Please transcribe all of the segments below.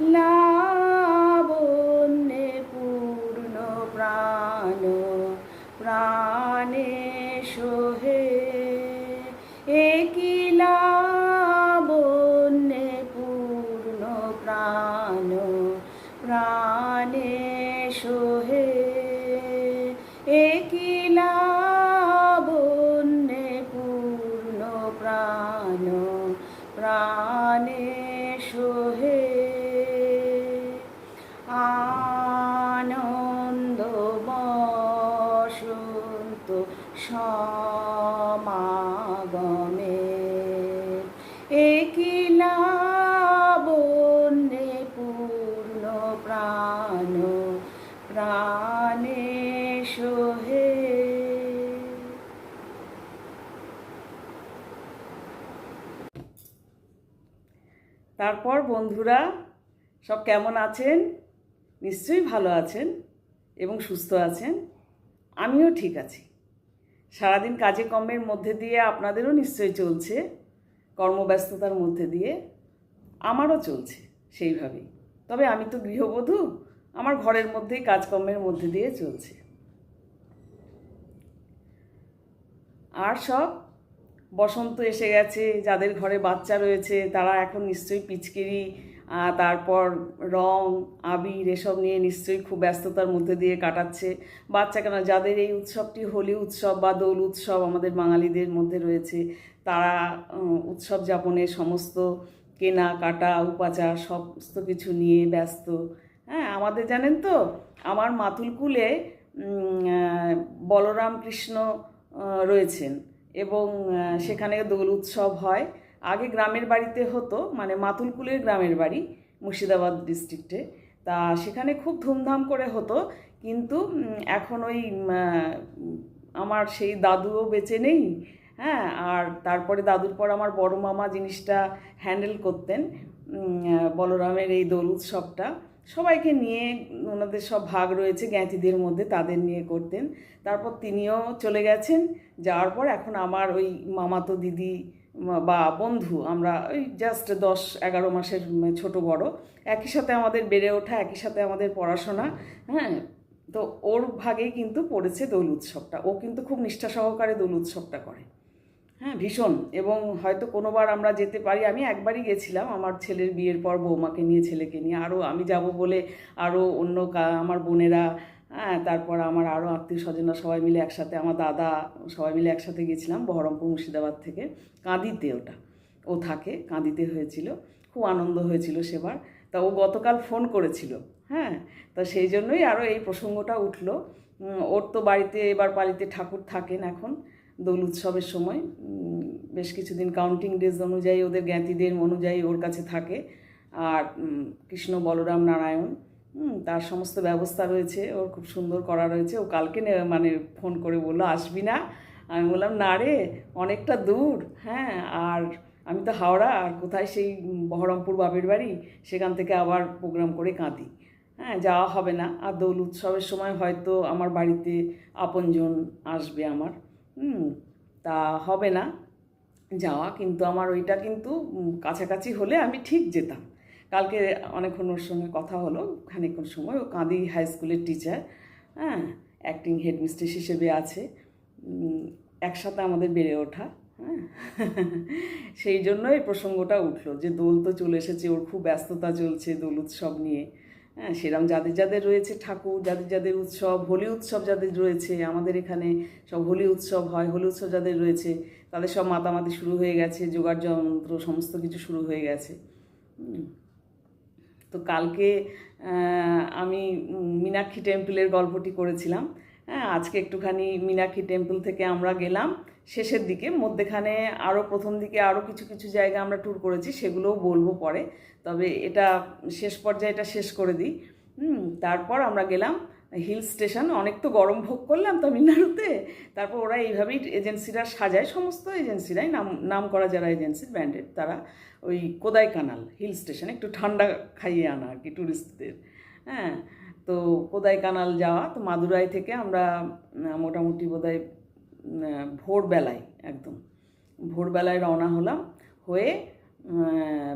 না সমাগমে। একই লাবণ্যে পূর্ণ প্রাণ, প্রাণে সোহে। তারপর বন্ধুরা, সব কেমন আছেন? নিশ্চয়ই ভালো আছেন এবং সুস্থ আছেন। আমিও ঠিক আছি। সারাদিন কাজে কর্মের মধ্যে দিয়ে আপনাদেরও নিশ্চয়ই চলছে, কর্মব্যস্ততার মধ্যে দিয়ে আমারও চলছে সেইভাবেই। তবে আমি তো গৃহবধূ, আমার ঘরের মধ্যেই কাজকর্মের মধ্যে দিয়ে চলছে। আর সব? বসন্ত এসে গেছে, যাদের ঘরে বাচ্চা রয়েছে, তারা এখন নিশ্চয়ই পিচকিরি তারপর রং, আবির, এসব নিয়ে নিশ্চয়ই খুব ব্যস্ততার মধ্যে দিয়ে কাটাচ্ছে। বাচ্চা কেন? যাদের এই উৎসবটি হোলি উৎসব বা দোল উৎসব আমাদের বাঙালিদের মধ্যে রয়েছে, তারা উৎসব যাপনে সমস্ত কেনা, কাটা, উপাচার সমস্ত কিছু নিয়ে ব্যস্ত। হ্যাঁ আমাদের জানেন তো, আমার মাতুলকুলে বলরাম কৃষ্ণ রয়েছেন এবং সেখানে দোল উৎসব হয়। আগে গ্রামের বাড়িতে হতো মানে মাতুলকুলের গ্রামের বাড়ি মুর্শিদাবাদ ডিস্ট্রিক্টে। তা সেখানে খুব ধুমধাম করে হতো, কিন্তু এখন ওই আমার সেই দাদুও বেঁচে নেই হ্যাঁ আর তারপরে দাদুর পর আমার বড় মামা জিনিসটা হ্যান্ডেল করতেন বলরামের এই দোল উৎসবটা। সবাইকে নিয়ে ওনাদের সব ভাগ রয়েছে জ্ঞাতিদের মধ্যে, তাদের নিয়ে করতেন। তারপর তিনিও চলে গেছেন, যাওয়ার পর এখন আমার ওই মামাতো দিদি বা বন্ধু, আমরা ওই জাস্ট দশ, এগারো মাসের ছোট বড়, একই সাথে আমাদের বেড়ে ওঠা, একই সাথে আমাদের পড়াশোনা হ্যাঁ? তো ওর ভাগেই কিন্তু পড়েছে দোল উৎসবটা। ও কিন্তু খুব নিষ্ঠা সহকারে দোল উৎসবটা করে। হ্যাঁ ভীষণ। এবং হয়তো কোনোবার আমরা যেতে পারি, আমি একবারই গেছিলাম, আমার ছেলের বিয়ের পর বৌমাকে নিয়ে, ছেলেকে নিয়ে আরও আমি যাব বলে আরও অন্য আমার বোনেরা হ্যাঁ তারপর আমার আরও আত্মীয় স্বজনরা সবাই মিলে একসাথে, আমার দাদা, সবাই মিলে একসাথে গেছিলাম বহরমপুর মুর্শিদাবাদ থেকে। কাঁদিতে ওটা। ও থাকে, কাঁদিতে হয়েছিল। খুব আনন্দ হয়েছিল সেবার। তা ও গতকাল ফোন করেছিল। হ্যাঁ তা সেই জন্যই আরও এই প্রসঙ্গটা উঠল। ওর তো বাড়িতে, এবার পালিতে ঠাকুর থাকেন এখন দোল উৎসবের সময়। বেশ কিছুদিন কাউন্টিং ডেজ অনুযায়ী ওদের জ্ঞাতিদের অনুযায়ী ওর কাছে থাকে। আর কৃষ্ণ বলরাম নারায়ণ তার সমস্ত ব্যবস্থা রয়েছে, ওর খুব সুন্দর করা রয়েছে। ও কালকে মানে ফোন করে বলল, আসবি না? আমি বললাম, না রে, অনেকটা দূর। হ্যাঁ আর আমি তো হাওড়া, আর কোথায় সেই বহরমপুর বাপের বাড়ি, সেখান থেকে আবার প্রোগ্রাম করে কাঁদি। হ্যাঁ যাওয়া হবে না। আর দোল উৎসবের সময় হয়তো আমার বাড়িতে আপনজন আসবে আমার। হুম, তা হবে না। যাওয়া, কিন্তু আমার ওইটা কিন্তু কাছাকাছি হলে আমি ঠিক যেতাম। কালকে অনেকক্ষণ ওর সঙ্গে কথা হলো, খানিকক্ষণ সময়। ও কাঁদি হাই স্কুলের টিচার হ্যাঁ? অ্যাক্টিং হেডমিস্ট্রেস হিসেবে আছে। একসাথে আমাদের বেড়ে ওঠা হ্যাঁ? সেই জন্য এই প্রসঙ্গটা উঠল যে দোল তো চলে এসেছে, ওর খুব ব্যস্ততা চলছে দোল উৎসব নিয়ে। হ্যাঁ সেরকম যাদের যাদের রয়েছে ঠাকুর, যাদের যাদের উৎসব, হোলি উৎসব যাদের রয়েছে, আমাদের এখানে সব হোলি উৎসব হয়, হোলি উৎসব যাদের রয়েছে, তাদের সব মাতামাতি শুরু হয়ে গেছে যোগাড় যন্ত্র, সমস্ত কিছু শুরু হয়ে গেছে। তো কালকে আমি মিনাক্ষী টেম্পলের গল্পটি করেছিলাম। হ্যাঁ আজকে একটুখানি মীনাক্ষী টেম্পল থেকে আমরা গেলাম। শেষের দিকে, মধ্যেখানে আরও প্রথম দিকে আরও কিছু কিছু জায়গা আমরা ট্যুর করেছি, সেগুলোও বলব পরে। তবে এটা শেষ পর্যায়ে এটা শেষ করে দিই। তারপর আমরা গেলাম হিল স্টেশন অনেক তো গরম ভোগ করলাম তামিলনাড়ুতে। তারপর ওরা এইভাবেই এজেন্সিরা সাজায় সমস্ত এজেন্সিরাই নাম নাম করা যারা এজেন্সির ব্র্যান্ডেড তারা ওই কোদাই কানাল হিল স্টেশন একটু ঠান্ডা খাইয়ে আনা আর কি ট্যুরিস্টদের হ্যাঁ তো কোদাই কানাল যাওয়া তো মাদুরাই থেকে আমরা মোটামুটি বোধহয় উম, ভোরবেলায় একদম ভোরবেলায় রওনা হলাম হয়ে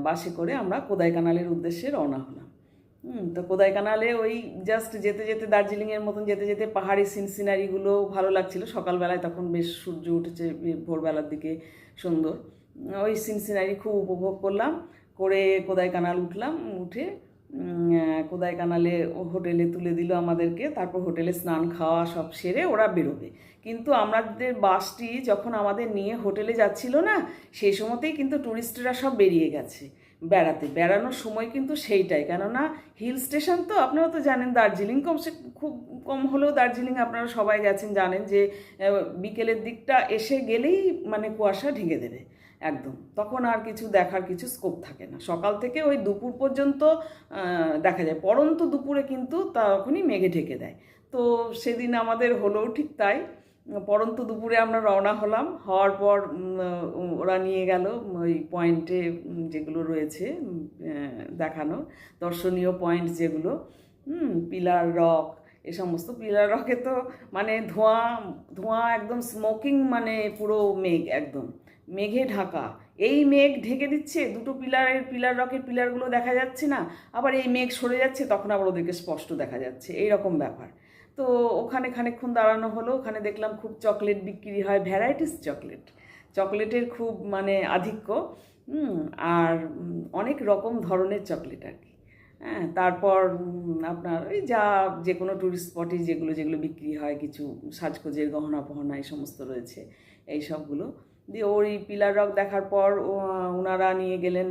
বাসে করে আমরা কোদাই কানালের উদ্দেশ্যে রওনা হলাম। হুম তো কোদাই কানালে ওই জাস্ট যেতে যেতে দার্জিলিংয়ের মতন যেতে যেতে পাহাড়ি সিন সিনারিগুলো ভালো লাগছিল। সকালবেলায় তখন বেশ সূর্য উঠেছে ভোরবেলার দিকে সুন্দর। ওই সিন সিনারি খুব উপভোগ করলাম করে কোদাই কানাল উঠলাম উঠে উম, আহ, কোদাই কানালে হোটেলে তুলে দিল আমাদেরকে তারপর হোটেলে স্নান খাওয়া সব সেরে ওরা বেরোবে। কিন্তু আমাদের বাসটি যখন আমাদের নিয়ে হোটেলে যাচ্ছিল না সেই সময়তেই কিন্তু টুরিস্টরা সব বেরিয়ে গেছে। বেড়াতে। বেড়ানোর সময় কিন্তু সেইটাই। কেননা হিল স্টেশন তো আপনারা তো জানেন দার্জিলিং কম সে খুব কম হলেও দার্জিলিং আপনারা সবাই গেছেন, জানেন যে বিকেলের দিকটা এসে গেলেই মানে কুয়াশা ঢেকে দেবে, একদম। তখন আর কিছু দেখার কিছু স্কোপ থাকে না। সকাল থেকে ওই দুপুর পর্যন্ত দেখা যায়। পরন্ত দুপুরে কিন্তু তখনই মেঘে ঢেকে দেয়। তো সেদিন আমাদের হলো ঠিক তাই। পরন্ত দুপুরে আমরা রওনা হলাম। হওয়ার পর ওরা নিয়ে গেল ওই পয়েন্টে যেগুলো রয়েছে দেখানো দর্শনীয় পয়েন্ট যেগুলো হুম পিলার রক, এ সমস্ত। পিলার রকে তো মানে ধোঁয়া ধোঁয়া একদম স্মোকিং মানে পুরো মেঘ একদম। মেঘে ঢাকা। এই মেঘ ঢেকে দিচ্ছে, দুটো পিলারের, পিলার রকের পিলারগুলো দেখা যাচ্ছে না। আবার এই মেঘ সরে যাচ্ছে, তখন আবার ওদেরকে স্পষ্ট দেখা যাচ্ছে। এই রকম ব্যাপার। তো ওখানে খানিকক্ষণ দাঁড়ানো হলো, ওখানে দেখলাম খুব চকলেট বিক্রি হয় ভ্যারাইটিস চকলেট চকলেটের খুব মানে আধিক্য আর অনেক রকম ধরনের চকলেট আর কি। হ্যাঁ তারপর আপনার ওই যা যে কোনো ট্যুরিস্ট স্পটে যেগুলো যেগুলো বিক্রি হয়, কিছু সাজগোজের গহনা পহনা এই সমস্ত রয়েছে, এই সবগুলো। দিয়ে ওই পিলার রক দেখার পর ওনারা নিয়ে গেলেন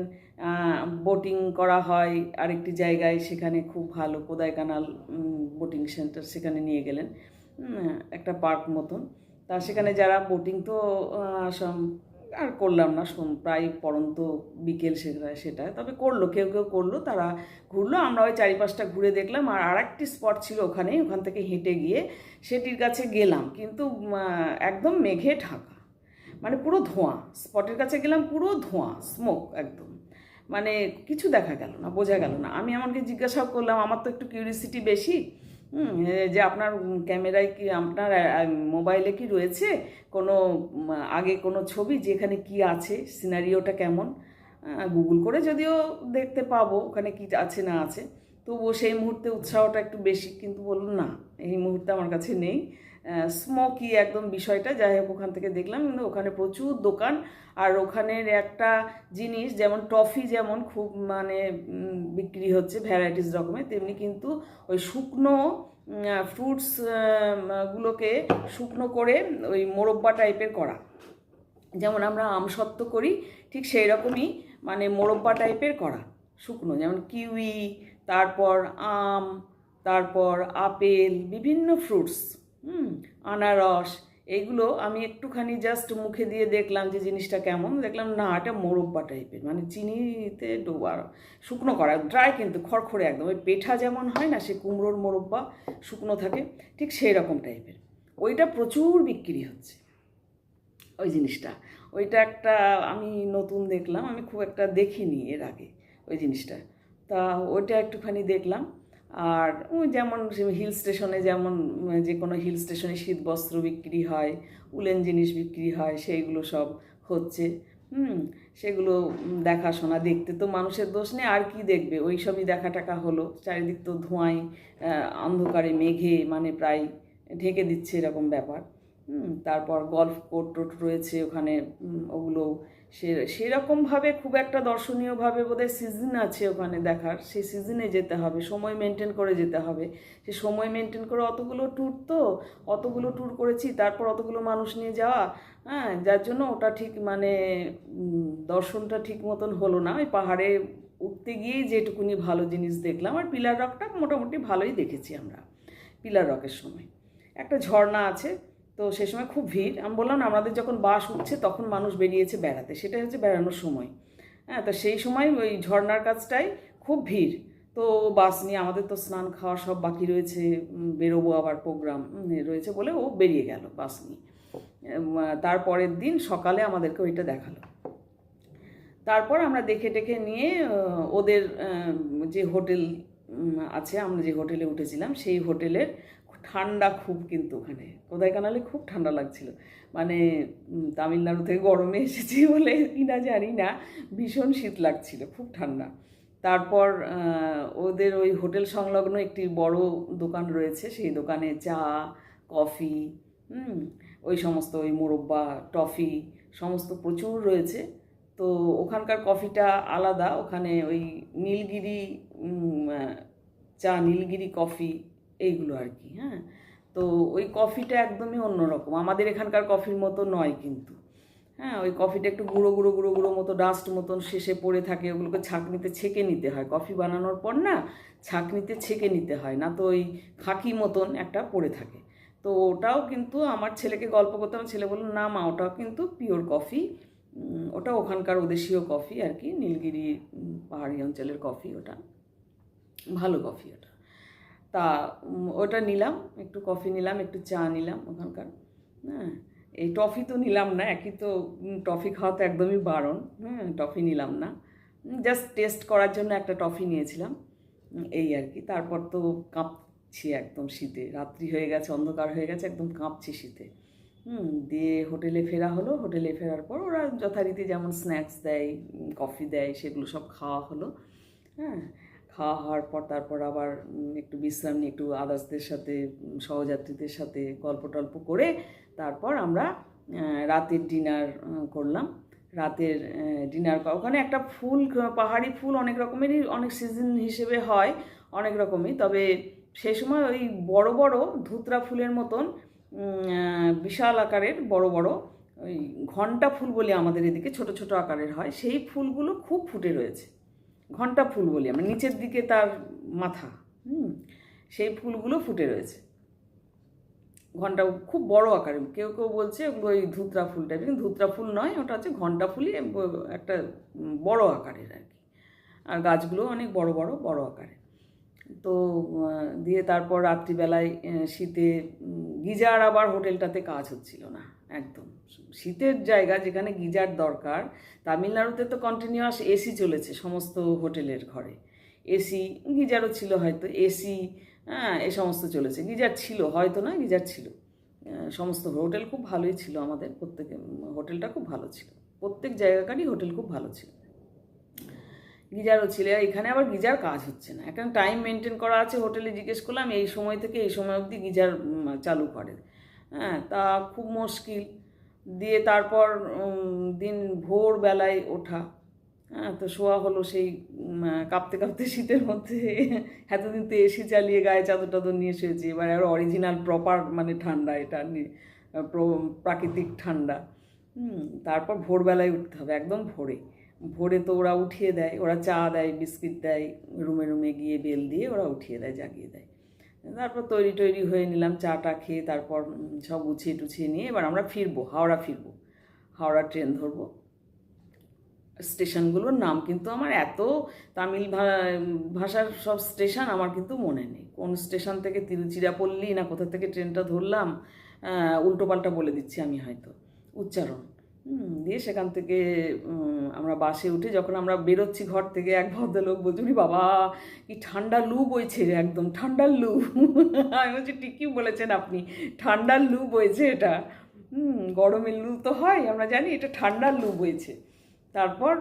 বোটিং করা হয় আরেকটি জায়গায় সেখানে খুব ভালো কোদাই কানাল বোটিং সেন্টার সেখানে নিয়ে গেলেন একটা পার্ক মতন। তা সেখানে যারা বোটিং তো আর করলাম না প্রায় পরন্ত বিকেল সেটা সেটা। তবে করল, কেউ কেউ করল, তারা ঘুরলো। আমরা ওই চারিপাশটা ঘুরে দেখলাম আর আরেকটি স্পট ছিল ওখানে ওখান থেকে হেঁটে গিয়ে সেটির কাছে গেলাম। কিন্তু একদম মেঘে ঢাকা। মানে পুরো ধোঁয়া স্পটের কাছে গেলাম, পুরো ধোঁয়া স্মোক একদম। মানে কিছু দেখা গেল না, বোঝা গেল না। আমি আমাকে জিজ্ঞাসাও করলাম, আমার তো একটু কিউরিসিটি বেশি। যে আপনার ক্যামেরায় কি, আপনার মোবাইলে কি রয়েছে? কোনো আগে কোনো ছবি যেখানে কি আছে? সিনারিওটা কেমন? গুগল করে যদিও দেখতে পাবো ওখানে কি আছে না আছে। তবুও সেই মুহূর্তে উৎসাহটা একটু বেশি, কিন্তু বলুন না, এই মুহূর্তে আমার কাছে নেই। স্মোকি একদম বিষয়টা, যাই হোক ওখান থেকে দেখলাম, কিন্তু ওখানে প্রচুর দোকান। আর ওখানের একটা জিনিস, যেমন টফি যেমন খুব মানে বিক্রি হচ্ছে ভ্যারাইটিস রকমের, তেমনি কিন্তু ওই শুকনো ফ্রুটস গুলোকে শুকনো করে ওই মোরব্বা টাইপের করা। যেমন আমরা আমসত্ত্ব করি, ঠিক সেই রকমই মানে মোরব্বা টাইপের করা শুকনো। যেমন কিউই, তারপর আম, তারপর আপেল, বিভিন্ন ফ্রুটস আনারস এইগুলো আমি একটুখানি জাস্ট মুখে দিয়ে দেখলাম যে জিনিসটা কেমন। দেখলাম, না, এটা মোরব্বা টাইপের মানে চিনিতে ডোবা, শুকনো করা ড্রাই কিন্তু খড়খড়ে একদম। ওই পেঠা যেমন হয় না, সে কুমড়োর মোরব্বা, শুকনো থাকে, ঠিক সেই রকম টাইপের ওইটা প্রচুর বিক্রি হচ্ছে, ওই জিনিসটা। ওইটা একটা আমি নতুন দেখলাম, আমি খুব একটা দেখিনি এর আগে ওই জিনিসটা। তা ওইটা একটুখানি দেখলাম। আর যেমন হিল স্টেশনে যেমন যে কোনো হিল স্টেশনে শীত বস্ত্র বিক্রি হয় উলেন জিনিস বিক্রি হয় সেইগুলো সব হচ্ছে। হুম সেগুলো দেখাশোনা দেখতে তো মানুষের দোষ নেই আর কি দেখবে? ওই সবই দেখা টাকা হলো। চারিদিক তো ধোঁয়ায় অন্ধকারে মেঘে মানে প্রায় ঢেকে দিচ্ছে এরকম ব্যাপার। হুম, তারপর গল্ফ কোর্ট রয়েছে ওখানে ওগুলো সে সেরকমভাবে খুব একটা দর্শনীয়ভাবে বোধহয় সিজন আছে ওখানে দেখার। সেই সিজনে যেতে হবে, সময় মেনটেন করে যেতে হবে। সে সময় মেনটেন করে অতগুলো ট্যুর তো, অতগুলো ট্যুর করেছি, তারপর অতগুলো মানুষ নিয়ে যাওয়া হ্যাঁ যার জন্য ওটা ঠিক মানে দর্শনটা ঠিক মতন হলো না। ওই পাহাড়ে উঠতে গিয়েই যেটুকুনি ভালো জিনিস দেখলাম, আর পিলার রকটা মোটামুটি ভালোই দেখেছি আমরা পিলার রকের সময়। একটা ঝর্ণা আছে তো সে সময় খুব ভিড়। আমি বললাম আমাদের যখন বাস উঠছে তখন মানুষ বেরিয়েছে বেড়াতে। সেটাই হচ্ছে বেড়ানোর সময়। হ্যাঁ তো সেই সময় ওই ঝর্ণার কাজটাই খুব ভিড়। তো বাস নিয়ে আমাদের তো স্নান খাওয়া সব বাকি রয়েছে বেরোবো আবার প্রোগ্রাম রয়েছে বলে ও বেরিয়ে গেল বাস নিয়ে। তারপরের দিন সকালে আমাদেরকে ওইটা দেখাল। তারপর আমরা দেখে টেখে নিয়ে ওদের যে হোটেল আছে, আমরা যে হোটেলে উঠেছিলাম, সেই হোটেলের ঠান্ডা খুব কিন্তু ওখানে। কোদাই কানালে খুব ঠান্ডা লাগছিল। মানে তামিলনাড়ু থেকে গরমে এসেছি বলে কিনা জানি না, ভীষণ শীত লাগছিল, খুব ঠান্ডা। তারপর ওদের ওই হোটেল সংলগ্ন একটি বড় দোকান রয়েছে, সেই দোকানে চা, কফি ওই সমস্ত ওই মোরব্বা, টফি, সমস্ত প্রচুর রয়েছে। তো ওখানকার কফিটা আলাদা, ওখানে ওই নীলগিরি চা নীলগিরি কফি এইগুলো আর কি হ্যাঁ? তো ওই কফিটা একদমই অন্যরকম। আমাদের এখানকার কফির মতো নয় কিন্তু হ্যাঁ? ওই কফিটা একটু গুঁড়ো গুঁড়ো গুঁড়ো গুঁড়ো মতো ডাস্ট মতন শেষে পড়ে থাকে, ওগুলোকে ছাঁকনিতে ছেঁকে নিতে হয়। কফি বানানোর পর না, ছাঁকনিতে ছেঁকে নিতে হয়, না তো ওই খাকি মতন একটা পড়ে থাকে। তো ওটাও কিন্তু আমার ছেলেকে গল্প করতাম, ছেলে বলল, না মা ওটাও কিন্তু পিওর কফি ওটা ওখানকার ওদেশীয় কফি আর কি নীলগিরি পাহাড়ি অঞ্চলের কফি ওটা। ভালো কফি ওটা। তা ওটা নিলাম, একটু কফি নিলাম, একটু চা নিলাম ওখানকার। হ্যাঁ এই টফি তো নিলাম না, একই তো টফি খাওয়া তো একদমই বারণ। হ্যাঁ টফি নিলাম না। জাস্ট টেস্ট করার জন্য একটা টফি নিয়েছিলাম। এই আর কি। তারপর তো কাঁপছি একদম শীতে। রাত্রি হয়ে গেছে, অন্ধকার হয়ে গেছে, একদম কাঁপছি শীতে। হুম, দিয়ে হোটেলে ফেরা হলো। হোটেলে ফেরার পর ওরা যথারীতি যেমন স্ন্যাক্স দেয় কফি দেয়, সেগুলো সব খাওয়া হলো। হ্যাঁ খাওয়া হওয়ার পর তারপর আবার একটু বিশ্রাম নিয়ে একটু আদার্সদের সাথে সহযাত্রীদের সাথে গল্প টল্প করে তারপর আমরা রাতের ডিনার করলাম। রাতের ডিনার ওখানে একটা ফুল পাহাড়ি ফুল অনেক রকমেরই, অনেক সিজন হিসেবে হয়, অনেক রকমই। তবে সেই সময় ওই বড় বড় ধুতরা ফুলের মতন বিশাল আকারের বড় বড় ওই ঘণ্টা ফুল বলে আমাদের এদিকে ছোট ছোট আকারের হয়। সেই ফুলগুলো খুব ফুটে রয়েছে। ঘণ্টা ফুল বলি আমরা নিচের দিকে তার মাথা, হুম, সেই ফুলগুলো ফুটে রয়েছে। ঘণ্টা খুব বড় আকারে, কেউ কেউ বলছে ওগুলো ওই ধুতরা ফুল টাইপের কিন্তু ধুতরা ফুল নয়, ওটা হচ্ছে ঘণ্টা ফুলই একটা বড় আকারের আর কি। আর গাছগুলো অনেক বড় বড় বড় আকারের তো দিয়ে তারপর রাত্রিবেলায় শীতে গিজার আবার হোটেলটাতে কাজ হচ্ছিল না। একদম। শীতের জায়গা যেখানে গিজার দরকার, তামিলনাড়ুতে তো কন্টিনিউয়াস এসি চলেছে সমস্ত হোটেলের ঘরে। এসি গিজারও ছিল হয়তো এসি হ্যাঁ এ সমস্ত চলেছে। গিজার ছিল, হয়তো না গিজার ছিল। সমস্ত হোটেল খুব ভালোই ছিল আমাদের, প্রত্যেকে, হোটেলটা খুব ভালো ছিল। প্রত্যেক জায়গাকারই হোটেল খুব ভালো ছিল। গিজারও ছিল এখানে আবার গিজার কাজ হচ্ছে না। এখন টাইম মেনটেন করা আছে, হোটেলে জিজ্ঞেস করলাম, এই সময় থেকে এই সময় অবধি গিজার চালু করে। হ্যাঁ তা খুব মুশকিল। দিয়ে তারপর দিন ভোরবেলায় ওঠা। হ্যাঁ তো শোয়া হলো সেই কাঁপতে কাঁপতে শীতের মধ্যে। এতদিন তো এসি চালিয়ে গায়ে চাদর টাদর নিয়ে শুয়েছি। এবার আর অরিজিনাল প্রপার মানে ঠান্ডা এটা প্রাকৃতিক ঠান্ডা। তারপর ভোরবেলায় উঠতে হবে একদম ভোরে। ভোরে তো ওরা উঠিয়ে দেয়, ওরা চা দেয়, বিস্কিট দেয়, রুমে রুমে গিয়ে বেল দিয়ে ওরা উঠিয়ে দেয়, জাগিয়ে দেয়। তারপর তৈরি টৈরি হয়ে নিলাম, চাটা খেয়ে তারপর সব গুছিয়ে টুছিয়ে নিয়ে এবার আমরা ফিরবো, হাওড়া ফিরবো। হাওড়া ট্রেন ধরবো। স্টেশনগুলোর নাম কিন্তু আমার এত তামিল ভাষার সব স্টেশন আমার কিন্তু মনে নেই। কোন স্টেশন থেকে তিরুচিরাপল্লী না কোথা থেকে ট্রেনটা ধরলাম উল্টোপাল্টা বলে দিচ্ছি আমি হয়তো। উচ্চারণ। দিয়ে সেখান থেকে আমরা বাসে উঠে যখন আমরা বেরোচ্ছি ঘর থেকে, এক ভদ্রলোক বলছে "উরি বাবা, কি ঠান্ডা লু বইছে একদম ঠান্ডার লু আমি বলছি, ঠিকই বলেছেন আপনি ঠান্ডার লু বইছে এটা। গরমের লু তো হয়, আমরা জানি এটা ঠান্ডার লু বইছে। তারপর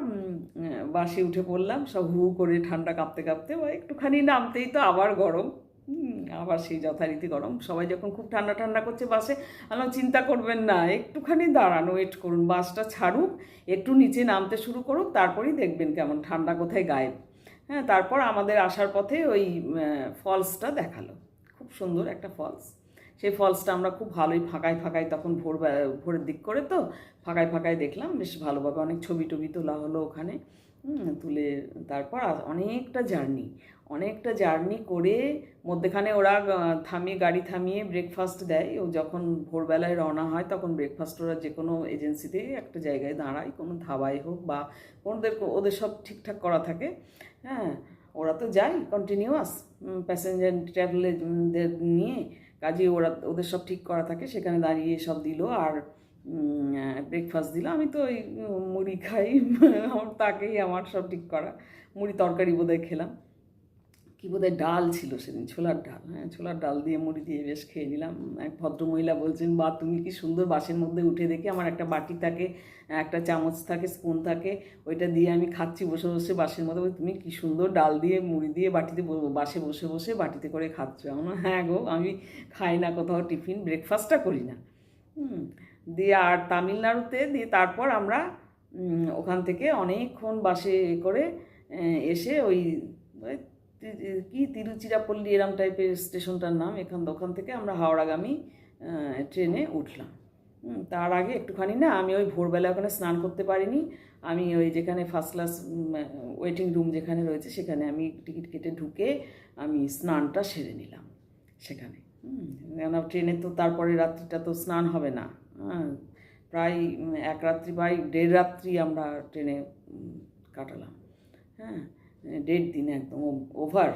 বাসে উঠে পড়লাম, সব হু করে ঠান্ডা কাঁপতে কাঁপতে, বা একটুখানি নামতেই তো আবার গরম। আবার সেই যথারীতি গরম। সবাই যখন খুব ঠান্ডা ঠান্ডা করছে বাসে আলাম চিন্তা করবেন না, একটুখানি দাঁড়ান ওয়েট করুন, বাসটা ছাড়ুক, একটু নিচে নামতে শুরু করুক, তারপরেই দেখবেন কেমন ঠান্ডা কোথায় গায়েব। হ্যাঁ তারপর আমাদের আসার পথে ওই ফলসটা দেখাল। খুব সুন্দর একটা ফলস সেই ফলসটা আমরা খুব ভালোই ফাঁকায় ফাঁকায় তখন ভোর ভোরের দিক করে তো, ফাঁকায় ফাঁকায় দেখলাম, বেশ ভালোভাবে অনেক ছবি টবি তোলা হলো ওখানে। তুলে তারপর অনেকটা জার্নি। অনেকটা জার্নি করে মধ্যেখানে ওরা থামিয়ে, গাড়ি থামিয়ে ব্রেকফাস্ট দেয়। ও যখন ভোরবেলায় রওনা হয়, তখন ব্রেকফাস্ট ওরা যে কোনো এজেন্সিতে একটা জায়গায় দাঁড়ায়। কোনো ধাবায় হোক বা ওদের ওদের সব ঠিকঠাক করা থাকে। হ্যাঁ ওরা তো যায় কন্টিনিউয়াস প্যাসেঞ্জার ট্রাভেলের নিয়ে। কাজে ওরা, ওদের সব ঠিক করা থাকে। সেখানে দাঁড়িয়ে সব দিল। আর ব্রেকফাস্ট দিল আমি তো ওই মুড়ি খাই। আমার তাকেই আমার সব ঠিক করা। মুড়ি তরকারি বোধহয় খেলাম। কি বোধহয় ডাল ছিল সেদিন, ছোলার ডাল। হ্যাঁ ছোলার ডাল দিয়ে মুড়ি দিয়ে বেশ খেয়ে নিলাম। এক ভদ্রমহিলা বলছেন বা তুমি কি সুন্দর বাসের মধ্যে উঠে দেখে। আমার একটা বাটি থাকে, একটা চামচ থাকে স্পুন থাকে। ওইটা দিয়ে আমি খাচ্ছি বসে বসে বাসের মধ্যে। তুমি কি সুন্দর ডাল দিয়ে, মুড়ি দিয়ে বাটিতে বাসে বসে বসে বাটিতে করে খাচ্ছ? আমার হ্যাঁ গো, আমি খাই না কোথাও টিফিন ব্রেকফাস্টটা করি না। হুম দিয়ে আর তামিলনাড়ুতে দিয়ে তারপর আমরা ওখান থেকে অনেকক্ষণ বাসে করে এসে ওই কি তিরুচিরাপল্লী এরম টাইপের স্টেশনটার নাম, এখান, ওখান থেকে আমরা হাওড়াগামী ট্রেনে উঠলাম। তার আগে একটুখানি না, আমি ওই ভোরবেলা ওখানে স্নান করতে পারিনি। আমি ওই যেখানে ফার্স্ট ক্লাস ওয়েটিং রুম যেখানে রয়েছে, সেখানে আমি টিকিট কেটে ঢুকে আমি স্নানটা সেরে নিলাম সেখানে। কেন ট্রেনে তো তারপরে রাত্রিটা তো স্নান হবে না। প্রায় এক রাত্রি প্রায় দেড় রাত্রি আমরা ট্রেনে কাটালাম। হ্যাঁ দেড় দিন একদম ওভার।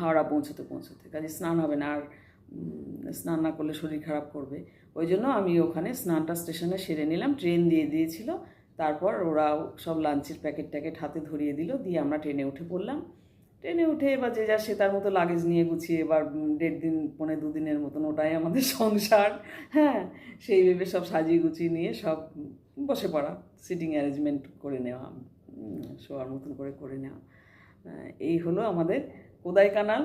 হাওড়া পৌঁছতে পৌঁছতে। কাজে স্নান হবে না, আর স্নান না করলে শরীর খারাপ করবে। ওই জন্য আমি ওখানে স্নানটা স্টেশনে সেরে নিলাম, ট্রেন দিয়ে দিয়েছিল। তারপর ওরা সব লাঞ্চের প্যাকেট ট্যাকেট হাতে ধরিয়ে দিল, দিয়ে আমরা ট্রেনে উঠে পড়লাম। ট্রেনে উঠে এবার যে যা সে তার মতো লাগেজ নিয়ে গুছিয়ে এবার দেড় দিন, পনেরো দুদিনের মতন ওটাই আমাদের সংসার। হ্যাঁ সেই ভেবে সব সাজিয়ে গুছিয়ে নিয়ে সব বসে পড়া। সিটিং অ্যারেঞ্জমেন্ট করে নেওয়া শোয়ার মতন করে করে নেওয়া। এই হলো আমাদের কোদাইকানাল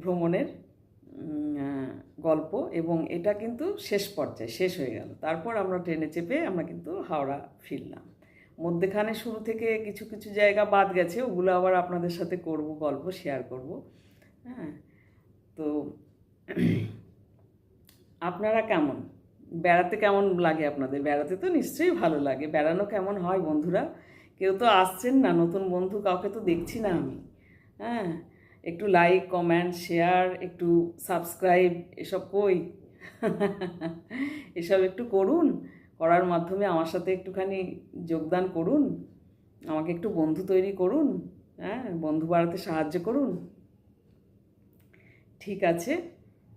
ভ্রমণের গল্প এবং এটা কিন্তু শেষ পর্যায়ে, শেষ হয়ে গেল। তারপর আমরা ট্রেনে চেপে আমরা কিন্তু হাওড়া ফিরলাম। মধ্যেখানে শুরু থেকে কিছু কিছু জায়গা বাদ গেছে, ওগুলো আবার আপনাদের সাথে করব, গল্প শেয়ার করব। হ্যাঁ? তো আপনারা কেমন? বেড়াতে কেমন লাগে আপনাদের? বেড়াতে তো নিশ্চয়ই ভালো লাগে। বেড়ানো কেমন হয় বন্ধুরা? কেউ তো আসছেন না, নতুন বন্ধু কাউকে তো দেখছি না আমি। হ্যাঁ? একটু লাইক কমেন্ট শেয়ার একটু সাবস্ক্রাইব এসব কই? এসব একটু করুন। করার মাধ্যমে আমার সাথে একটুখানি যোগদান করুন, আমাকে একটু বন্ধু তৈরি করুন হ্যাঁ বন্ধু বাড়াতে সাহায্য করুন। ঠিক আছে,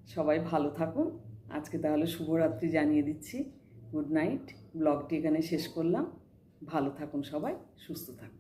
সবাই ভালো থাকুন। আজকে তাহলে শুভরাত্রি জানিয়ে দিচ্ছি। Good night. ব্লগটি এখানে শেষ করলাম। ভালো থাকুন সবাই, সুস্থ থাকুন।